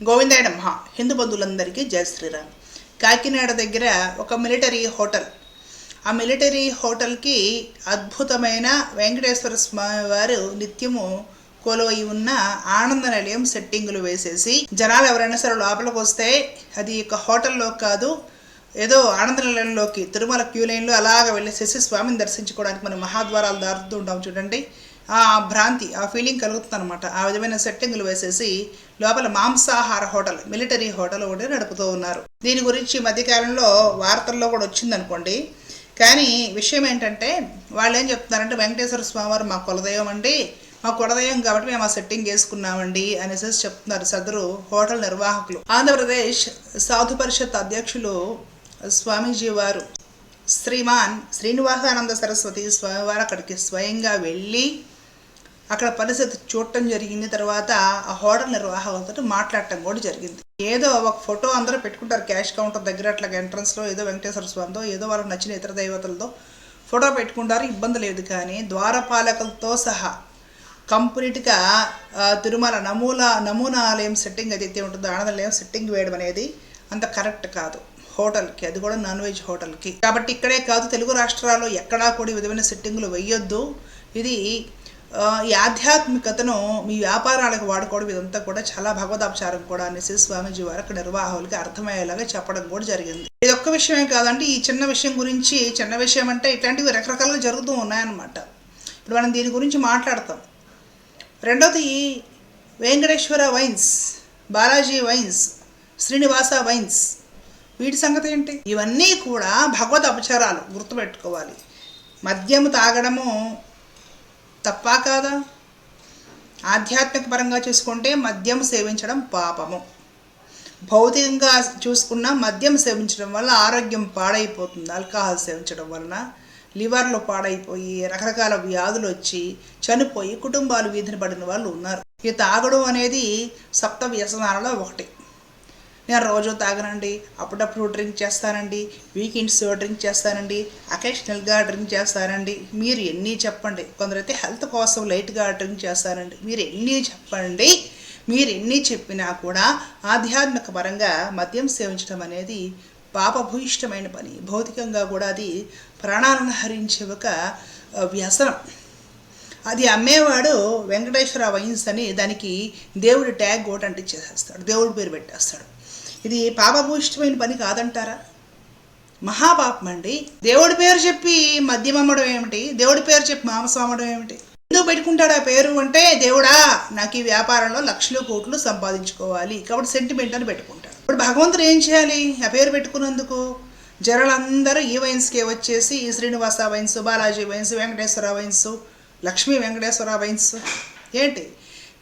గోవిందాయ మహా హిందూ బంధువులందరికీ జయ శ్రీరామ్. కాకినాడ దగ్గర ఒక మిలిటరీ హోటల్. ఆ మిలిటరీ హోటల్కి అద్భుతమైన వెంకటేశ్వర స్వామి వారు నిత్యము కొలువై ఉన్న ఆనంద నిలయం సెట్టింగులు వేసేసి జనాలు ఎవరైనా సరే లోపలికి వస్తే అది ఒక హోటల్లో కాదు ఏదో ఆనంద నిలయంలోకి తిరుమల క్యూ లైన్లో అలాగ వెళ్ళేసేసి స్వామిని దర్శించుకోవడానికి మనం మహాద్వారాలు దారుతూ ఉంటాం చూడండి. ఆ భ్రాంతి ఆ ఫీలింగ్ కలుగుతుంది అనమాట ఆ విధమైన సెట్టింగులు వేసేసి లోపల మాంసాహార హోటల్ మిలిటరీ హోటల్ ఒకటి నడుపుతూ ఉన్నారు. దీని గురించి మధ్యకాలంలో వార్తల్లో కూడా వచ్చిందనుకోండి. కానీ విషయం ఏంటంటే వాళ్ళు ఏం చెప్తున్నారంటే వెంకటేశ్వర స్వామివారు మా కులదైవం అండి. మా కులదైవం కాబట్టి మేము ఆ సెట్టింగ్ వేసుకున్నామండి అనేసి చెప్తున్నారు సదరు హోటల్ నిర్వాహకులు. ఆంధ్రప్రదేశ్ సాధు పరిషత్ అధ్యక్షులు స్వామీజీ వారు శ్రీమాన్ శ్రీనివాసానంద సరస్వతి స్వామివారు అక్కడికి స్వయంగా వెళ్ళి అక్కడ పరిస్థితి చూడటం జరిగింది. తర్వాత ఆ హోటల్ నిర్వాహకులతో మాట్లాడటం కూడా జరిగింది. ఏదో ఒక ఫోటో అందరూ పెట్టుకుంటారు. క్యాష్ కౌంటర్ దగ్గర అట్లా ఎంట్రన్స్లో ఏదో వెంకటేశ్వర స్వామితో ఏదో వాళ్ళకి నచ్చిన ఇతర దేవతలతో ఫోటో పెట్టుకుంటారు. ఇబ్బంది లేదు కానీ ద్వారపాలకులతో సహా కంప్లీట్గా తిరుమల నమూనా నమూనా ఆలయం సెట్టింగ్ ఏదైతే ఉంటుందో ఆనందాలయం సెట్టింగ్ వేయడం అనేది అంత కరెక్ట్ కాదు. హోటల్కి అది కూడా నాన్ వెజ్ హోటల్కి. కాబట్టి ఇక్కడే కాదు తెలుగు రాష్ట్రాల్లో ఎక్కడా కూడా విధమైన సెట్టింగ్లు వేయొద్దు. ఇది ఈ ఆధ్యాత్మికతను మీ వ్యాపారాలకు వాడుకోవడం ఇదంతా కూడా చాలా భగవదాపచారం కూడా అనేసి స్వామీజీ వారు అక్కడ నిర్వాహకులకి అర్థమయ్యేలాగా చెప్పడం కూడా జరిగింది. ఇది ఒక్క విషయమే కాదంటే ఈ చిన్న విషయం గురించి చిన్న విషయం అంటే ఇట్లాంటివి రకరకాలుగా జరుగుతూ ఉన్నాయన్నమాట. ఇప్పుడు మనం దీని గురించి మాట్లాడతాం. రెండోది Venkateswara wines Balaji wines Srinivasa wines. వీటి సంగతి ఏంటి? ఇవన్నీ కూడా భగవద్ అపచారాలు గుర్తుపెట్టుకోవాలి. మద్యము తాగడము తప్పా కాదా? ఆధ్యాత్మిక పరంగా చూసుకుంటే మద్యం సేవించడం పాపము. భౌతికంగా చూసుకున్న మద్యం సేవించడం వల్ల ఆరోగ్యం పాడైపోతుంది. ఆల్కహాల్ సేవించడం వలన లివర్లో పాడైపోయి రకరకాల వ్యాధులు వచ్చి చనిపోయి కుటుంబాలు వీధిని పడిన వాళ్ళు ఉన్నారు. ఈ తాగడం అనేది సప్త వ్యసనాలలో ఒకటి. నేను రోజు తాగనండి అప్పుడప్పుడు డ్రింక్ చేస్తానండి వీకెండ్స్ డ్రింక్ చేస్తానండి అకేషనల్గా డ్రింక్ చేస్తానండి. మీరు ఎన్ని చెప్పండి? కొందరైతే హెల్త్ కోసం లైట్గా డ్రింక్ చేస్తానండి మీరు ఎన్ని చెప్పండి? మీరు ఎన్ని చెప్పినా కూడా ఆధ్యాత్మిక పరంగా మద్యం సేవించడం అనేది పాపభూయిష్టమైన పని. భౌతికంగా కూడా అది ప్రాణాలను హరించే ఒక వ్యసనం. అది అమ్మేవాడు వెంకటేశ్వర వైన్స్ అని దానికి దేవుడి ట్యాగ్ ఒకటి అంటించేసేస్తాడు దేవుడి పేరు పెట్టేస్తాడు. ఇది పాపభూయిష్టమైన పని కాదంటారా? మహాపాపం అండి. దేవుడి పేరు చెప్పి మద్యం అమ్మడం ఏమిటి? దేవుడి పేరు చెప్పి మాంసం అమ్మడం ఏమిటి? ఎందుకు పెట్టుకుంటాడు ఆ పేరు అంటే దేవుడా నాకు ఈ వ్యాపారంలో లక్షలు కోట్లు సంపాదించుకోవాలి. కాబట్టి సెంటిమెంట్ అని పెట్టుకుంటాడు. ఇప్పుడు భగవంతుడు ఏం చేయాలి? ఆ పేరు పెట్టుకున్నందుకు జనాలందరూ ఈ వైన్స్కే వచ్చేసి ఈ Srinivasa wines Balaji wines Venkateswara wines Lakshmi Venkateswara wines. ఏంటి?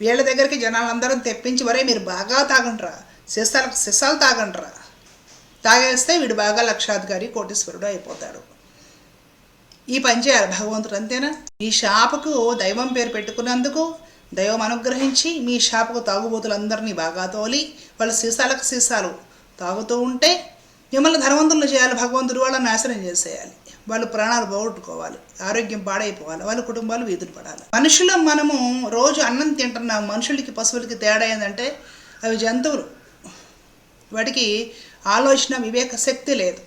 వీళ్ళ దగ్గరికి జనాలందరం తెప్పించి వరే మీరు బాగా తాగండ్రా. సీసాలు సీసాలు తాగండ్రా. తాగేస్తే వీడు బాగా లక్షాధికారి కోటీశ్వరుడు అయిపోతాడు. ఈ పని చేయాలి భగవంతుడు అంతేనా? ఈ షాపుకు దైవం పేరు పెట్టుకున్నందుకు దైవం అనుగ్రహించి మీ షాపుకు తాగుబోతులందరినీ బాగా తోలి వాళ్ళు సీసాలకు సీసాలు తాగుతూ ఉంటే మిమ్మల్ని ధనవంతులు చేయాలి భగవంతుడు వాళ్ళని నాశనం చేసేయాలి. వాళ్ళు ప్రాణాలు పోగొట్టుకోవాలి ఆరోగ్యం పాడైపోవాలి వాళ్ళ కుటుంబాలు వీధులు పడాలి. మనుషులు మనము రోజు అన్నం తింటున్నాం మనుషులకి పశువులకి తేడా ఏంటంటే అవి జంతువులు. వాటికి ఆలోచన వివేక శక్తి లేదు.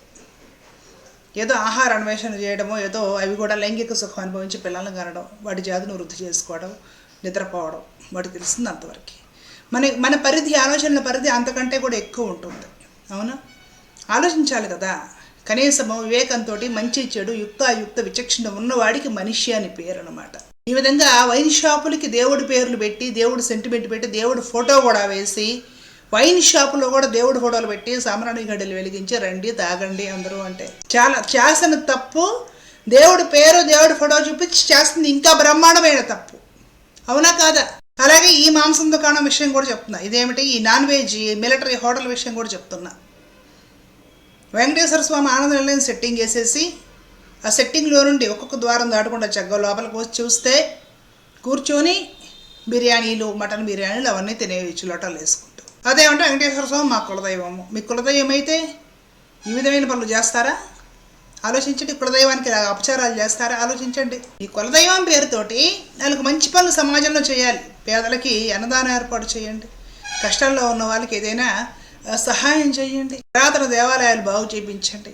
ఏదో ఆహార అన్వేషణ చేయడమో ఏదో అవి కూడా లైంగిక సుఖం అనుభవించి పిల్లలను కనడం వాటి జాతిని వృద్ధి చేసుకోవడం నిద్రపోవడం వాటికి తెలిసింది అంతవరకు. మన మన పరిధి ఆలోచనల పరిధి అంతకంటే కూడా ఎక్కువ ఉంటుంది. అవునా? ఆలోచించాలి కదా. కనీసము వివేకంతో మంచి చెడు యుక్త యుక్త విచక్షణ ఉన్నవాడికి మనిషి అని పేరు అనమాట ఈ విధంగా వైన్ షాపులకి దేవుడి పేర్లు పెట్టి దేవుడు సెంటిమెంట్ పెట్టి దేవుడు ఫోటో కూడా వేసి వైన్ షాపులో కూడా దేవుడి ఫోటోలు పెట్టి సామరాణి గడ్డలు వెలిగించి రండి తాగండి అందరూ అంటే. చాలా చేసిన తప్పు దేవుడి పేరు దేవుడి ఫోటో చూపించి చేస్తుంది ఇంకా బ్రహ్మాండమైన తప్పు. అవునా కాదా? అలాగే ఈ మాంసం దుకాణం విషయం కూడా చెప్తున్నా. ఇదేమిటి? ఈ నాన్ వెజ్ మిలిటరీ హోటల్ విషయం కూడా చెప్తున్నా. వెంకటేశ్వర స్వామి ఆనంద నిలయం సెట్టింగ్ వేసేసి ఆ సెట్టింగ్లో నుండి ఒక్కొక్క ద్వారం దాటకుండా చక్కగా లోపలికి వచ్చి చూస్తే కూర్చొని బిర్యానీలు మటన్ బిర్యానీలు అవన్నీ తినేయచ్చు లోటలు వేసుకుని. అదేమంటే వెంకటేశ్వర స్వామి మా కులదైవము. మీ కులదైవం అయితే ఈ విధమైన పనులు చేస్తారా? ఆలోచించండి కులదైవానికి ఇలా అపచారాలు చేస్తారా? ఆలోచించండి. ఈ కులదైవం పేరుతోటి నాలుగు మంచి పనులు సమాజంలో చేయాలి. పేదలకి అన్నదానం ఏర్పాటు చేయండి. కష్టాల్లో ఉన్న వాళ్ళకి ఏదైనా సహాయం చేయండి. పురాతన దేవాలయాలు బాగు చేయించండి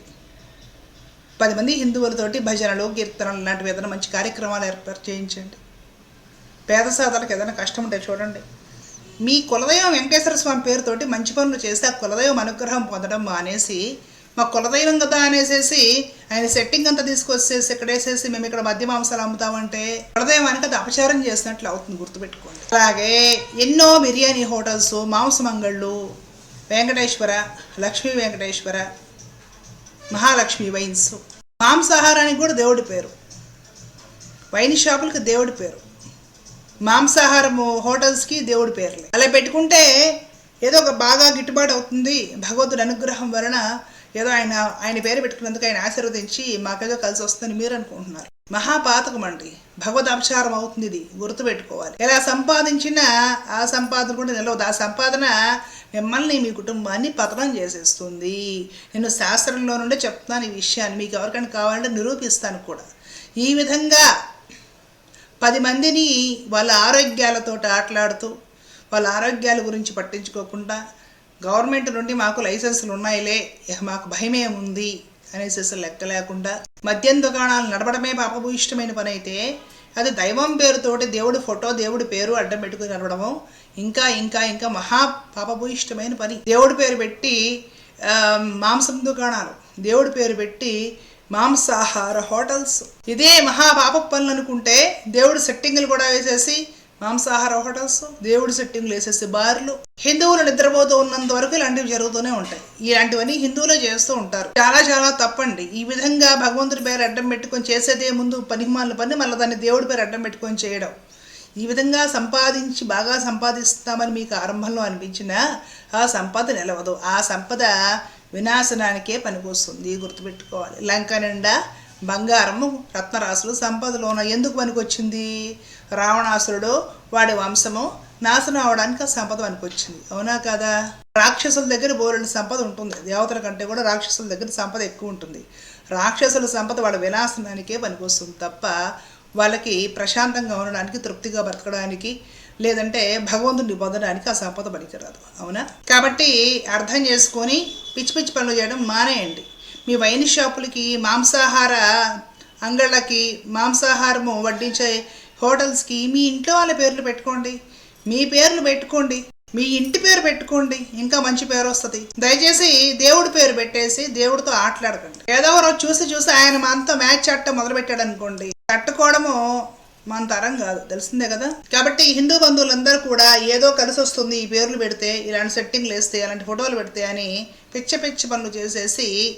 పది మంది హిందువులతోటి భజనలు కీర్తనలు లాంటివి ఏదైనా మంచి కార్యక్రమాలు ఏర్పాటు చేయించండి. పేద సాధనకు ఏదైనా కష్టం ఉంటే చూడండి. మీ కులదైవం వెంకటేశ్వర స్వామి పేరుతోటి మంచి పనులు చేస్తే ఆ కులదైవం అనుగ్రహం పొందడం మానేసి మా కులదైవం కదా అనేసేసి ఆయన సెట్టింగ్ అంతా తీసుకొచ్చేసి ఇక్కడేసేసి మేము ఇక్కడ మద్య మాంసాలు అమ్ముతామంటే కులదైవానికి అది అపచారం చేసినట్లు అవుతుంది గుర్తుపెట్టుకోండి. అలాగే ఎన్నో బిర్యానీ హోటల్స్ మాంసమంగళ్ళు వెంకటేశ్వర లక్ష్మీ వెంకటేశ్వర మహాలక్ష్మి వైన్స్ మాంసాహారానికి కూడా దేవుడి పేరు. వైన్ షాపులకు దేవుడి పేరు. మాంసాహారము హోటల్స్కి దేవుడి పేర్లే. అలా పెట్టుకుంటే ఏదో ఒక బాగా గిట్టుబాటు అవుతుంది. భగవంతుడి అనుగ్రహం వలన ఏదో ఆయన ఆయన పేరు పెట్టుకున్నందుకు ఆయన ఆశీర్వదించి మాకేదో కలిసి వస్తుందని మీరు అనుకుంటున్నారు. మహాపాతకం అండి. భగవద్ అపచారం అవుతుంది ఇది. గుర్తుపెట్టుకోవాలి ఎలా సంపాదించినా ఆ సంపాదన కూడా నిలవదు. ఆ సంపాదన మిమ్మల్ని మీ కుటుంబాన్ని పతనం చేసేస్తుంది. నేను శాస్త్రంలో నుండే చెప్తున్నాను ఈ విషయాన్ని. మీకు ఎవరికైనా కావాలంటే నిరూపిస్తాను కూడా. ఈ విధంగా పది మందిని వాళ్ళ ఆరోగ్యాలతో ఆటలాడుతూ వాళ్ళ ఆరోగ్యాల గురించి పట్టించుకోకుండా గవర్నమెంట్ నుండి మాకు లైసెన్సులు ఉన్నాయిలే మాకు భయమే ఉంది అనేసి అసలు లెక్క లేకుండా మద్యం దుకాణాలు నడపడమే పాపభూయిష్టమైన పని అయితే అది దైవం పేరుతోటి దేవుడి ఫోటో దేవుడి పేరు అడ్డం పెట్టుకుని నడవడము ఇంకా ఇంకా ఇంకా మహా పాపభూయిష్టమైన పని. దేవుడి పేరు పెట్టి మాంసం దుకాణాలు దేవుడి పేరు పెట్టి మాంసాహార హోటల్స్. ఇదే మహాపాప పనులు అనుకుంటే దేవుడు సెట్టింగులు కూడా వేసేసి మాంసాహార హోటల్స్ దేవుడు సెట్టింగులు వేసేసి బార్లు. హిందువులు నిద్రపోతూ ఉన్నంత వరకు ఇలాంటివి జరుగుతూనే ఉంటాయి. ఇలాంటివన్నీ హిందువులే చేస్తూ ఉంటారు. చాలా చాలా తప్పండి. ఈ విధంగా భగవంతుడి పేరు అడ్డం పెట్టుకొని చేసేదే ముందు పనిమాల పని మళ్ళీ దాన్ని దేవుడి పేరు అడ్డం పెట్టుకొని చేయడం. ఈ విధంగా సంపాదించి బాగా సంపాదిస్తామని మీకు ఆరంభంలో అనిపించినా ఆ సంపద నిలవదు. ఆ సంపద వినాశనానికే పనికొస్తుంది గుర్తుపెట్టుకోవాలి. లంక నిండా బంగారము రత్నరాశులు సంపదలోన ఎందుకు పనికొచ్చింది? రావణాసురుడు వాడి వంశము నాశనం అవడానికి ఆ సంపద పనికొచ్చింది. అవునా కదా? రాక్షసుల దగ్గర బోరెడు సంపద ఉంటుంది. దేవతల కంటే కూడా రాక్షసుల దగ్గర సంపద ఎక్కువ ఉంటుంది. రాక్షసుల సంపద వాళ్ళ వినాశనానికే పనికొస్తుంది తప్ప వాళ్ళకి ప్రశాంతంగా ఉండడానికి తృప్తిగా బ్రతకడానికి లేదంటే భగవంతుడిని పొందడానికి ఆ సంపద పనికిరాదు. అవునా? కాబట్టి అర్థం చేసుకొని పిచ్చి పిచ్చి పనులు చేయడం మానేయండి. మీ వైన్ షాపులకి మాంసాహార అంగళ్ళకి మాంసాహారము వడ్డించే హోటల్స్కి మీ ఇంట్లో వాళ్ళ పేర్లు పెట్టుకోండి. మీ పేర్లు పెట్టుకోండి. మీ ఇంటి పేరు పెట్టుకోండి. ఇంకా మంచి పేరు వస్తుంది. దయచేసి దేవుడి పేరు పెట్టేసి దేవుడితో ఆటలాడకండి. ఏదో ఒక రోజు చూసి చూసి ఆయన మనతో మ్యాచ్ ఆడటం మొదలు పెట్టాడు అనుకోండి తట్టుకోవడము మన తరం కాదు తెలిసిందే కదా? కాబట్టి హిందూ బంధువులందరూ కూడా ఏదో కలిసి వస్తుంది ఈ పేర్లు పెడితే ఇలాంటి సెట్టింగ్లు వేస్తే అలాంటి ఫోటోలు పెడితే అని పిచ్చ పిచ్చి పనులు చేసేసి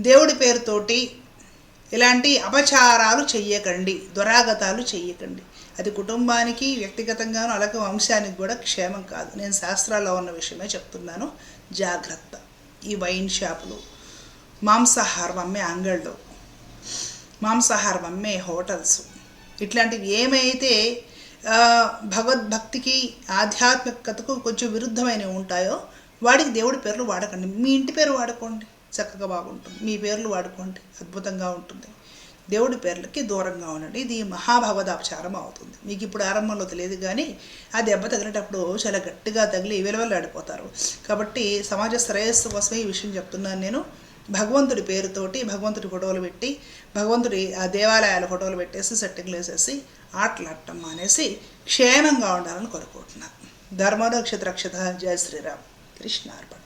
దేవుడి పేరుతోటి ఇలాంటి అపచారాలు చెయ్యకండి దురాగతాలు చెయ్యకండి. అది కుటుంబానికి వ్యక్తిగతంగాను అలాగే వంశానికి కూడా క్షేమం కాదు. నేను శాస్త్రాల్లో ఉన్న విషయమే చెప్తున్నాను. జాగ్రత్త. ఈ వైన్ షాపులు మాంసాహారం అమ్మే అంగళ్ళు మాంసాహారం అమ్మే హోటల్స్ ఇట్లాంటివి ఏమైతే భగవద్భక్తికి ఆధ్యాత్మికతకు కొంచెం విరుద్ధమైనవి ఉంటాయో వాడికి దేవుడి పేర్లు వాడకండి. మీ ఇంటి పేరు వాడుకోండి. చక్కగా బాగుంటుంది. మీ పేర్లు వాడుకోండి. అద్భుతంగా ఉంటుంది. దేవుడి పేర్లకి దూరంగా ఉండండి. ఇది మహాభగవదాపచారం అవుతుంది. మీకు ఇప్పుడు ఆరంభంలో తెలియదు కానీ ఆ దెబ్బ తగిలేటప్పుడు చాలా గట్టిగా తగిలి విలువలాడిపోతారు కాబట్టి సమాజ శ్రేయస్సు కోసమే ఈ విషయం చెప్తున్నాను నేను. భగవంతుడి పేరుతోటి భగవంతుడి ఫోటోలు పెట్టి భగవంతుడి ఆ దేవాలయాల ఫోటోలు పెట్టేసి సెట్టింగ్లు వేసేసి ఆటలాడటం మానేసి క్షేమంగా ఉండాలని కోరుకుంటున్నాను. ధర్మరక్షత రక్షత జయ శ్రీరామ్. కృష్ణార్పణ